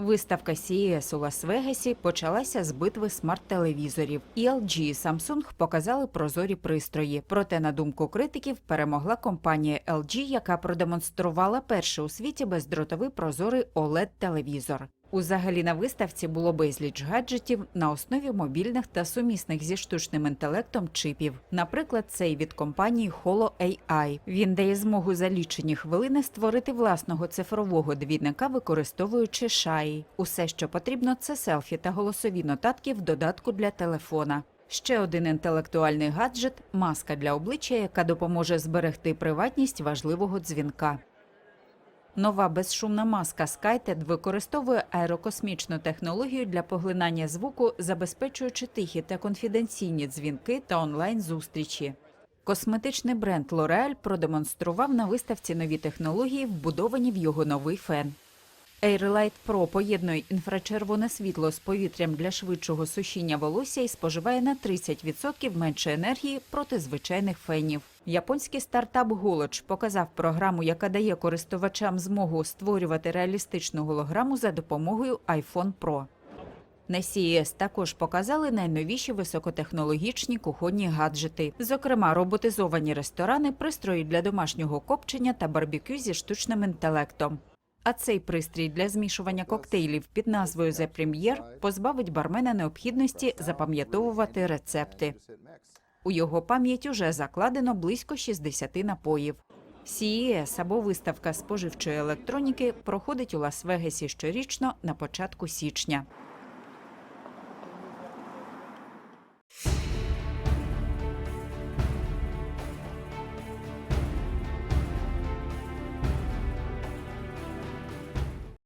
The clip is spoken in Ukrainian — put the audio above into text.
Виставка CES у Лас-Вегасі почалася з битви смарт-телевізорів. І LG і Samsung показали прозорі пристрої. Проте, на думку критиків, перемогла компанія LG, яка продемонструвала перший у світі бездротовий прозорий OLED-телевізор. Узагалі на виставці було безліч гаджетів на основі мобільних та сумісних зі штучним інтелектом чипів. Наприклад, цей від компанії Holo AI. Він дає змогу за лічені хвилини створити власного цифрового двійника, використовуючи шаї. Усе, що потрібно, це селфі та голосові нотатки в додатку для телефона. Ще один інтелектуальний гаджет маска для обличчя, яка допоможе зберегти приватність важливого дзвінка. Нова безшумна маска SkyTED використовує аерокосмічну технологію для поглинання звуку, забезпечуючи тихі та конфіденційні дзвінки та онлайн-зустрічі. Косметичний бренд L'Oreal продемонстрував на виставці нові технології, вбудовані в його новий фен. Airlight Pro поєднує інфрачервоне світло з повітрям для швидшого сушіння волосся і споживає на 30% менше енергії проти звичайних фенів. Японський стартап Голоч показав програму, яка дає користувачам змогу створювати реалістичну голограму за допомогою iPhone Pro. На CES також показали найновіші високотехнологічні кухонні гаджети, зокрема роботизовані ресторани, пристрої для домашнього копчення та барбекю зі штучним інтелектом. А цей пристрій для змішування коктейлів під назвою The Premier позбавить бармена необхідності запам'ятовувати рецепти. У його пам'ять уже закладено близько 60 напоїв. CES або виставка споживчої електроніки проходить у Лас-Вегасі щорічно на початку січня.